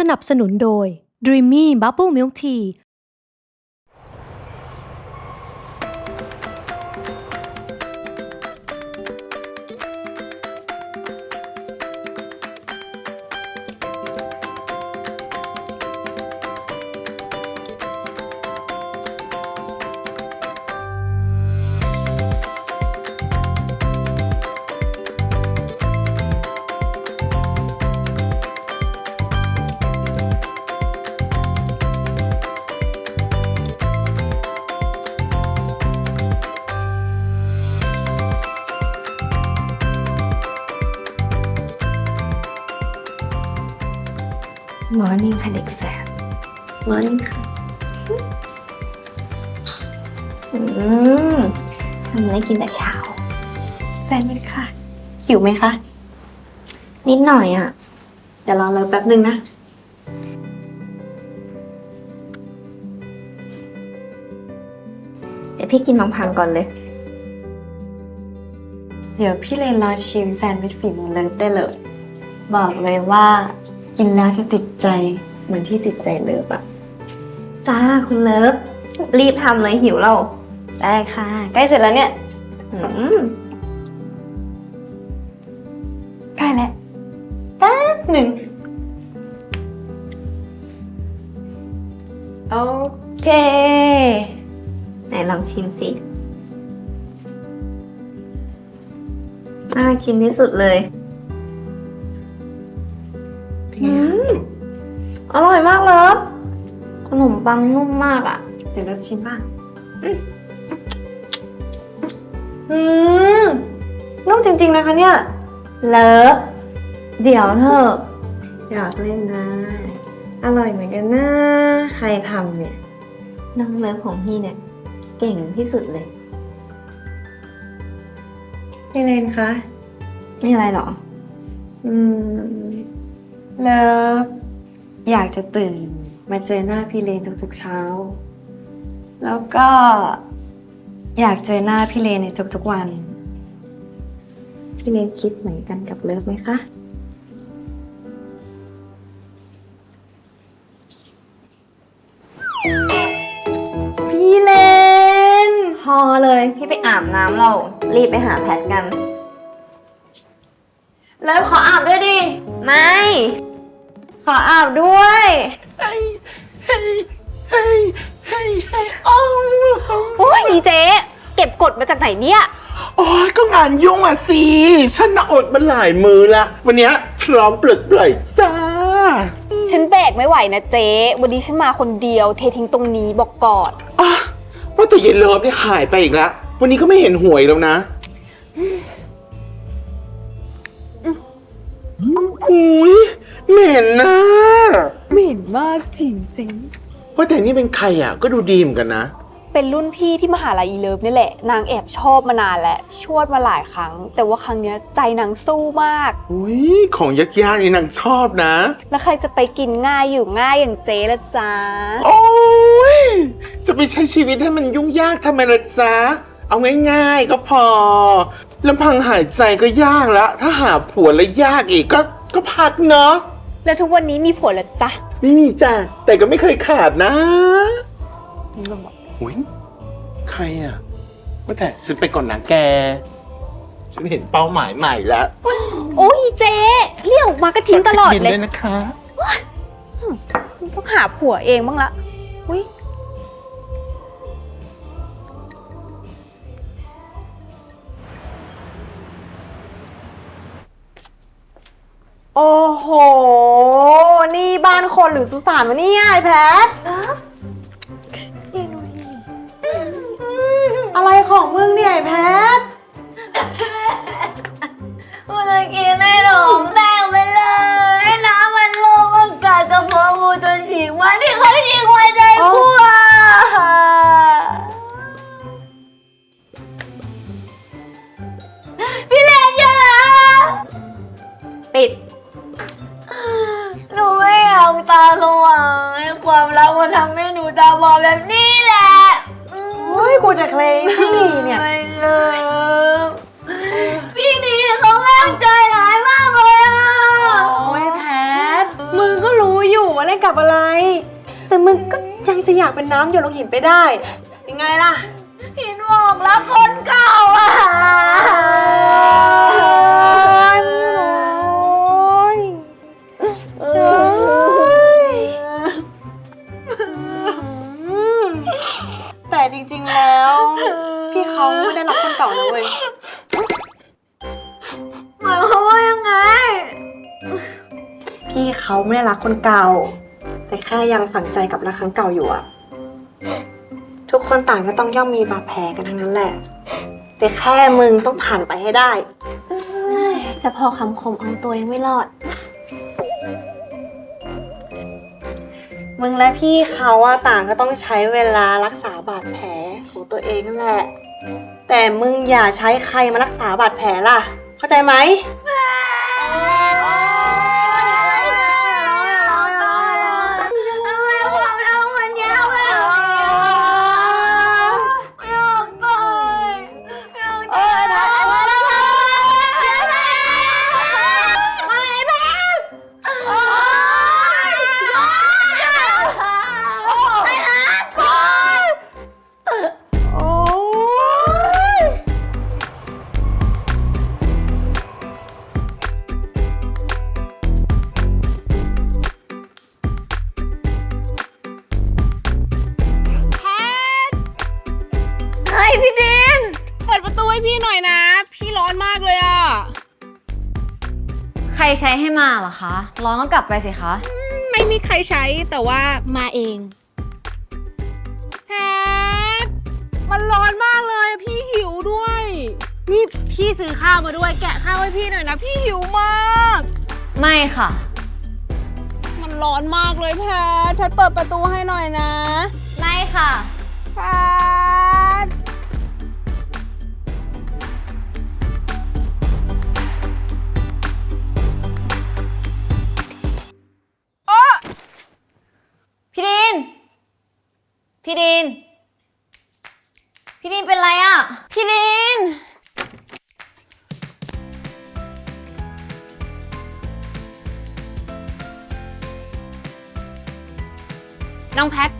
สนับสนุนโดย Dreamy Bubble Milk Tea มอร์นิ่งค่ะเด็กแสบมอร์นิ่งค่ะอืมทำอะไรกินแต่เช้าแซนด์วิชค่ะหิวไหมคะ นิดหน่อยอะ เดี๋ยวรอเราแป๊บนึงนะ เดี๋ยวพี่กินมังพังก่อนเลย เดี๋ยวพี่เลนรอชิมแซนด์วิชฝีมือเลิฟได้เลย บอกเลยว่า กินแล้วจะติดใจเหมือนที่ติดใจเลิฟอะจ้าคุณเลิฟรีบทำเลยหิวเราได้ค่ะ ใกล้เสร็จแล้วเนี่ยอืมใกล้แล้วแป๊บหนึ่งโอเค ไหนลองชิมสิน่ากินที่สุดเลย เป็นไงคะอร่อยมากเลยขนมปังนุ่มมากอะ เดี๋ยวเราชิมบ้าง อืมนุ่มจริงๆนะคะเนี่ย เลิฟเดี๋ยวเถอะอยากเล่นนะ อร่อยเหมือนกันนะ ใครทำเนี่ย น้องเลิฟของพี่เนี่ย เก่งที่สุดเลย พี่เลนคะ ไม่อะไรหรอ อืม แล้วอยากจะตื่นมาเจอหน้าพี่เลนทุกๆเช้า แล้วก็อยากเจอหน้าพี่เลนในทุกๆวัน พี่เลนคิดเหมือนกันกับเลิฟไหมคะ พี่เลนพอเลย พี่ไปอาบน้ำเรา รีบไปหาแพทกัน เลิฟขออาบด้วยดิ ไม่ ออาบด้วยโอ้ยอีเจ๊เก็บกดมาจากไหนเนี่ย โอ้ยก็งานยุ่งอะสิ ฉันน่ะอดมาหลายมือละ วันเนี้ยพร้อมปลดปล่อยจ้า ฉันแบกไม่ไหวนะเจ๊ วันนี้ฉันมาคนเดียว เททิ้งตรงนี้บอกก่อนอะว่าแต่เย็นเลิฟเนี่ยหายไปอีกแล้ว วันนี้ก็ไม่เห็นหวยแล้วนะอุ้ย เหม็นนะเหม็นมากจริงจริงว่าแต่นี่เป็นใครอะ ก็ดูดีเหมือนกันนะ เป็นรุ่นพี่ที่มหาลัยอีเลิฟนี่แหละ นางแอบชอบมานานแล้วชวดมาหลายครั้ง แต่ว่าครั้งเนี้ยใจนางสู้มาก อุ้ยของยากๆนี่นางชอบนะ แล้วใครจะไปกินง่ายอยู่ง่ายอย่างเจ๊ละจ๊ะ โอ้ยจะไปใช้ชีวิตให้มันยุ่งยากทำไมล่ะจ๊ะ เอาง่ายๆก็พอลำพังหายใจก็ยากแล้วถ้าหาผัวแล้วยากอีกก็ ก็พักเนาะ แล้วทุกวันนี้มีผัวแล้วจ๊ะไม่มีจ้ะแต่ก็ไม่เคยขาดนะอุ้ยใครอะว่าแต่ฉันไปก่อนนะแก ฉันเห็นเป้าหมายใหม่แล้วโอ้ยอีเจ๊เรียกออกมาก็ทิ้งตลอดฝากช็คบิเลยด้วยนะคะ ต้องหาผัวเองบ้างละอุ้ย โอ้โห นี่บ้านคนหรือสุสานวะเนี่ยไอแพทอะไรของมึงเนี่ยไอแพทกูจะกิ อยากเป็นน้ำหยดลงหินไปได้ ยังไงล่ะ หินบอกรักคนเก่าอะแต่จริงๆแล้ว พี่เขาไม่ได้รักคนเก่านะเว้ยหมายความว่ายังไง พี่เขาไม่ได้รักคนเก่า แต่แค่ยังฝังใจกับรักครั้งเก่าอยู่อะทุกคนต่างก็ต้องย่อมมีบาดแผลกันทั้งนั้นแหละ แต่แค่มึงต้องผ่านไปให้ได้ จะพอคำคมเอาตัวยังไม่รอด มึงและพี่เขาอะต่างก็ต้องใช้เวลารักษาบาดแผลของตัวเองนั่นแหละ แต่มึงอย่าใช้ใครมารักษาบาดแผลล่ะ เข้าใจไหม ให้พี่หน่อยนะ พี่ร้อนมากเลยอะใครใช้ให้มาเหรอคะ ร้อนก็กลับไปสิคะ ไม่มีใครใช้แต่ว่ามาเองแพทมันร้อนมากเลยพี่หิวด้วยนี่พี่ซื้อข้าวมาด้วยแกะข้าวให้พี่หน่อยนะ พี่หิวมาก ไม่ค่ะ มันร้อนมากเลยแพทแพทเปิดประตูให้หน่อยนะ ไม่ค่ะ แพท พี่ดิน พี่ดินเป็นไรอะ พี่ดิน น้องแพท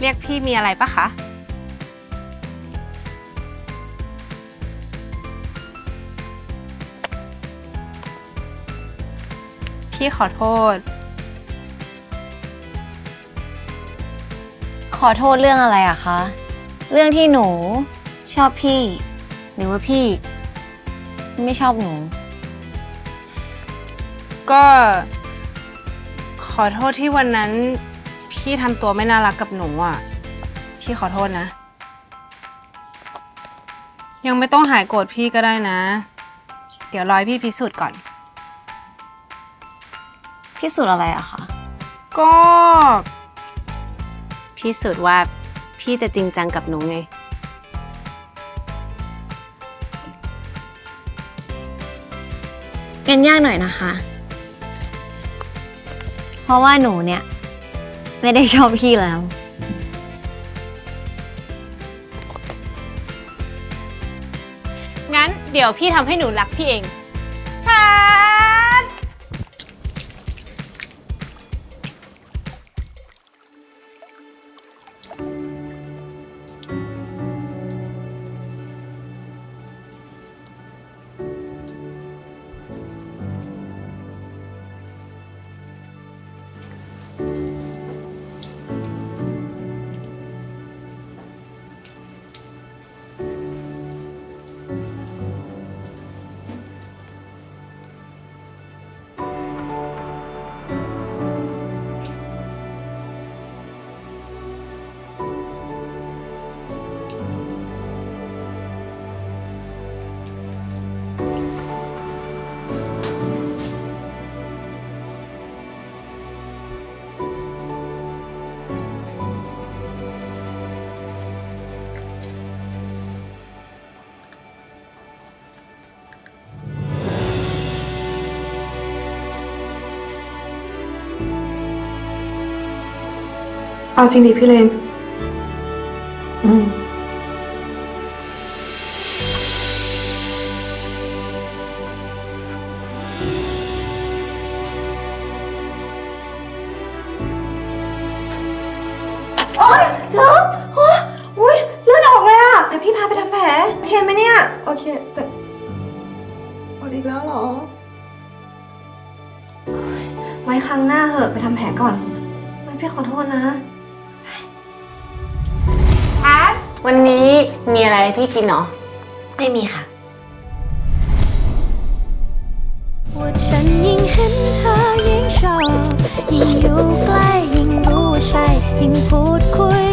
เรียกพี่มีอะไรปะคะ พี่ขอโทษ ขอโทษเรื่องอะไรอะคะ เรื่องที่หนูชอบพี่ หรือว่าพี่ ไม่ชอบหนู ก็ขอโทษที่วันนั้น พี่ทำตัวไม่น่ารักกับหนูอะ พี่ขอโทษนะ ยังไม่ต้องหายโกรธพี่ก็ได้นะ เดี๋ยวรอให้พี่พิสูจน์ก่อนพี่สุดอะไรอะคะ ก็ พี่สุดว่าพี่จะจริงจังกับหนูไงกันยากหน่อยนะคะ เพราะว่าหนูเนี่ย ไม่ได้ชอบพี่แล้ว งั้นเดี๋ยวพี่ทำให้หนูรักพี่เองแพ เอาจริงดิพี่เลน อืมโอ๊โอ๊ยเลิฟโอ๊ยอุ๊ยเลือดออกเลยอะเดี๋ยวพี่พาไปทำแผล โอเคไหมเนี่ย โอเคแต่ออกอีกแล้วเหรอ ไว้ครั้งหน้าเหอะไปทำแผลก่อนไม่พี่ขอโทษนะ วันนี้มีอะไรให้พี่กินเนาะไม่มีค่ะ ว่าฉันยิ่งเห็นเธอยิ่งชอบ ยิ่งอยู่ใกล้ยิ่งรู้ว่าใช่ ยิ่งพูดคุย